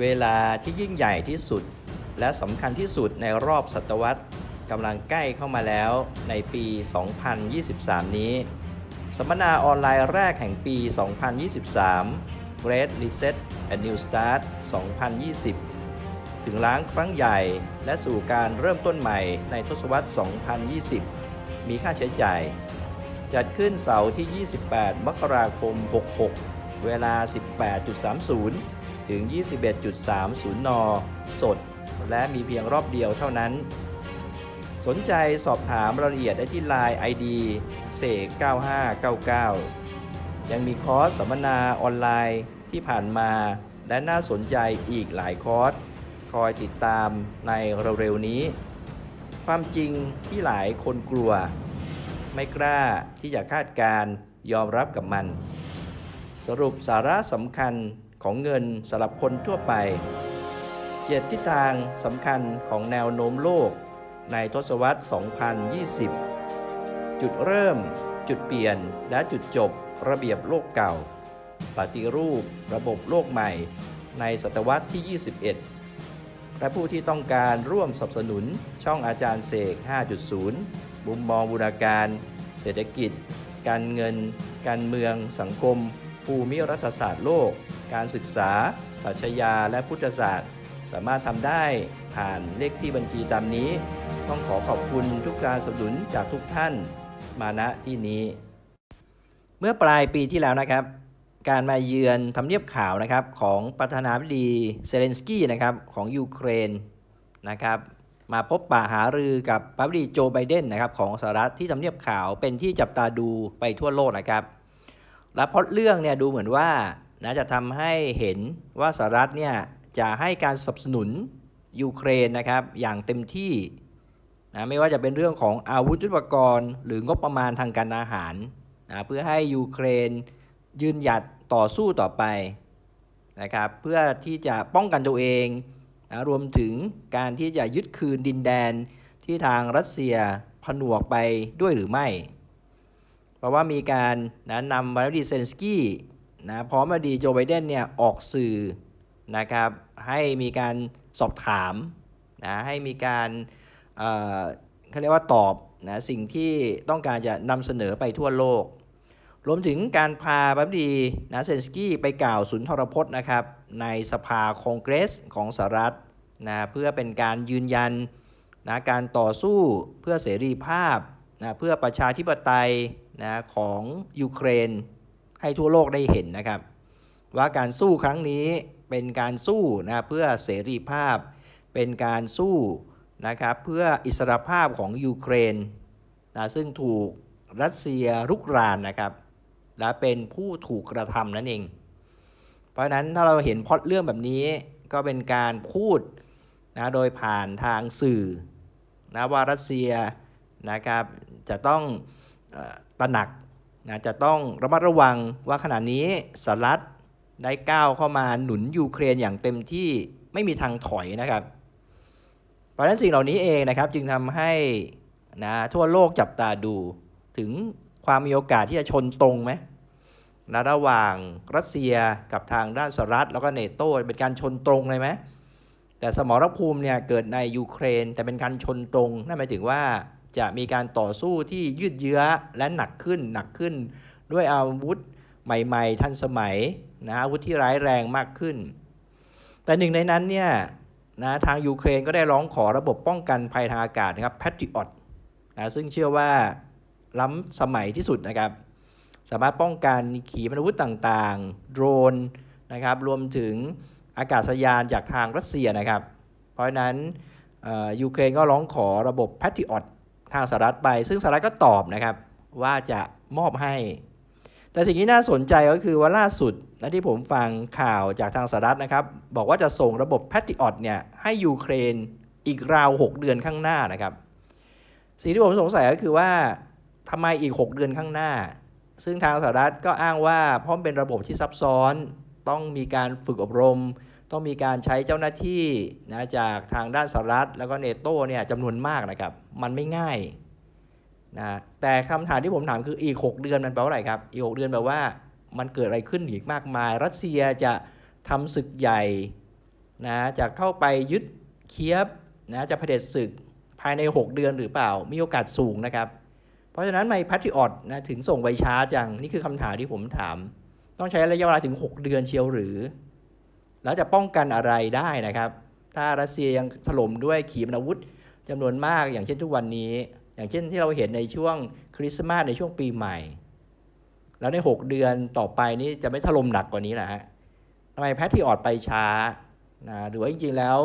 เวลาที่ยิ่งใหญ่ที่สุด และสำคัญที่สุดในรอบศตวรรษกำลังใกล้เข้ามาแล้วในปี 2023 นี้ สัมมนาออนไลน์แรกแห่งปี 2023 Great Reset and New Start 2020 ถึงล้างครั้งใหญ่และสู่การเริ่มต้นใหม่ในทศวรรษ 2020 มีค่าใช้จ่าย จัดขึ้นเสาร์ที่ 28 มกราคม 66 เวลา 18.30 ถึง 21.30 น สด และมีเพียงรอบเดียวเท่านั้น สนใจสอบถามรายละเอียดได้ที่ Line ID เสก9599 ยังมีคอร์สสัมมนาออนไลน์ที่ผ่านมาและน่าสนใจอีกหลายคอร์ส คอยติดตามในเร็วๆนี้ ความจริงที่หลายคนกลัว ไม่กล้าที่จะคาดการยอมรับกับมัน สรุปสาระสำคัญ ของเงินสำหรับคนทั่วไป เจ็ดทิศทางสำคัญของแนวโน้มโลก ในทศวรรษ 2020 จุดเริ่ม จุดเปลี่ยน และจุดจบระเบียบโลกเก่า ปฏิรูประบบโลกใหม่ ในศตวรรษที่ 21 และผู้ที่ต้องการร่วมสนับสนุนช่องอาจารย์เสก 5.0 มุมมองบูรณาการ เศรษฐกิจ การเงิน การเมือง สังคม ภูมิรัฐศาสตร์โลก การศึกษาปรัชญาและพุทธศาสตร์ สามารถทำได้ผ่านเลขที่บัญชีตามนี้ ต้องขอขอบคุณทุกการสนับสนุนจากทุกท่านมาณที่นี้ เมื่อปลายปีที่แล้วนะครับ การมาเยือนทำเนียบข่าวนะครับของประธานาธิบดีเซเลนสกี้นะครับของยูเครนนะครับมาพบปะหารือกับประธานาธิบดีโจไบเดนนะครับของสหรัฐที่ทำเนียบข่าวเป็นที่จับตาดูไปทั่วโลกนะครับ และเพล็อตเรื่องเนี่ยดูเหมือนว่า นะจะทำให้เห็นว่าสหรัฐเนี่ยจะให้การสนับสนุนยูเครนนะครับอย่างเต็มที่นะไม่ว่าจะเป็นเรื่องของอาวุธยุทโธปกรณ์ หรืองบประมาณทางการอาหารนะเพื่อให้ยูเครนยืนหยัดต่อสู้ต่อไปนะครับเพื่อที่จะป้องกันตัวเองนะรวมถึงการที่จะยึดคืนดินแดนที่ทางรัสเซียผนวกไปด้วยหรือไม่ เพราะว่ามีการนะนำบาดีเซนสกี้ นะพร้อมบดีโจไบเดนเนี่ยออกสื่อนะครับให้มีการสอบถามนะให้มีการเอ่อเขาเรียกว่าตอบนะสิ่งที่ต้องการจะนำเสนอไปทั่วโลก รวมถึงการพาบัมดีนะเซนสกี้ไปกล่าวสุนทรพจน์นะครับในสภาคองเกรสของสหรัฐนะเพื่อเป็นการยืนยันนะการต่อสู้เพื่อเสรีภาพนะเพื่อประชาธิปไตยนะของยูเครน ให้ทั่วโลกได้เห็นนะครับ ว่าการสู้ครั้งนี้เป็นการสู้นะเพื่อเสรีภาพ เป็นการสู้นะครับเพื่ออิสรภาพของยูเครนนะซึ่งถูกรัสเซียรุกรานนะครับและเป็นผู้ถูกกระทำนั่นเอง เพราะฉะนั้นถ้าเราเห็นพอดเรื่องแบบนี้ก็เป็นการพูดนะโดยผ่านทางสื่อนะว่ารัสเซียนะครับจะต้องตระหนัก นะจะต้องระมัดระวังว่าขณะนี้สหรัฐได้ก้าวเข้ามาหนุนยูเครนอย่างเต็มที่ไม่มีทางถอยนะครับ เพราะฉะนั้นสิ่งเหล่านี้เองนะครับจึงทำให้นะทั่วโลกจับตาดูถึงความมีโอกาสที่จะชนตรงไหมนะระหว่างรัสเซียกับทางด้านสหรัฐแล้วก็เนโตเป็นการชนตรงเลยไหมแต่สมรภูมิเนี่ยเกิดในยูเครนแต่เป็นการชนตรงนั่นหมายถึงว่า จะมีการต่อสู้ที่ยืดเยื้อและหนักขึ้นหนักขึ้น ด้วยอาวุธใหม่ๆ ทันสมัยนะอาวุธที่ร้ายแรงมากขึ้น แต่หนึ่งในนั้นเนี่ยนะทางยูเครนก็ได้ร้องขอระบบป้องกันภัยทางอากาศนะครับ Patriot นะซึ่งเชื่อว่าล้ำสมัยที่สุดนะครับ สามารถป้องกันขีปนาวุธต่างๆ โดรนนะครับ รวมถึงอากาศยานจากทางรัสเซียนะครับ เพราะนั้นยูเครนก็ร้องขอระบบ Patriot ทางสหรัฐไป ซึ่งสหรัฐก็ตอบนะครับว่าจะมอบให้ แต่สิ่งที่น่าสนใจก็คือว่าล่าสุดและที่ผมฟังข่าวจากทางสหรัฐนะครับ บอกว่าจะส่งระบบ Patriot เนี่ยให้ยูเครนอีกราว 6 เดือนข้างหน้านะครับ สิ่งที่ผมสงสัยก็คือว่าทำไมอีก 6 เดือนข้างหน้า ซึ่งทางสหรัฐก็อ้างว่าเพราะเป็นระบบที่ซับซ้อนต้องมีการฝึกอบรม ต้องมีการใช้เจ้าหน้าที่นะจากทางด้านสหรัฐ แล้วก็เนโตเนี่ยจำนวนมากนะครับ มันไม่ง่ายนะแต่คำถามที่ผมถามคืออีก 6 เดือนมันแปลว่าอะไรครับ อีก 6 เดือนแปลว่ามันเกิดอะไรขึ้นอีกมากมาย รัสเซียจะทำศึกใหญ่นะจะเข้าไปยึดเคียบนะจะเผด็จศึกภายใน 6 เดือนหรือเปล่า มีโอกาสสูงนะครับ เพราะฉะนั้นไมพัทริออตนะถึงส่งไปช้าจัง นี่คือคำถามที่ผมถาม ต้องใช้ระยะเวลาถึง 6 เดือนเชียวหรือ แล้วจะป้องกันอะไรได้นะครับ ถ้ารัสเซียยังถล่มด้วยขีปนาวุธจำนวนมากอย่างเช่นทุกวันนี้ อย่างเช่นที่เราเห็นในช่วงคริสต์มาสในช่วงปีใหม่ แล้วใน 6 เดือนต่อไปนี้จะไม่ถล่มหนักกว่านี้นะฮะทำไมแพทริออตไปช้านะหรือว่าจริงๆแล้ว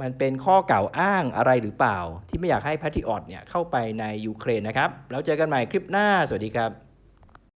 มันเป็นข้อกล่าวอ้างอะไรหรือเปล่า ที่ไม่อยากให้แพทริออตเนี่ยเข้าไปในยูเครนนะครับ แล้วเจอกันใหม่คลิปหน้าสวัสดีครับ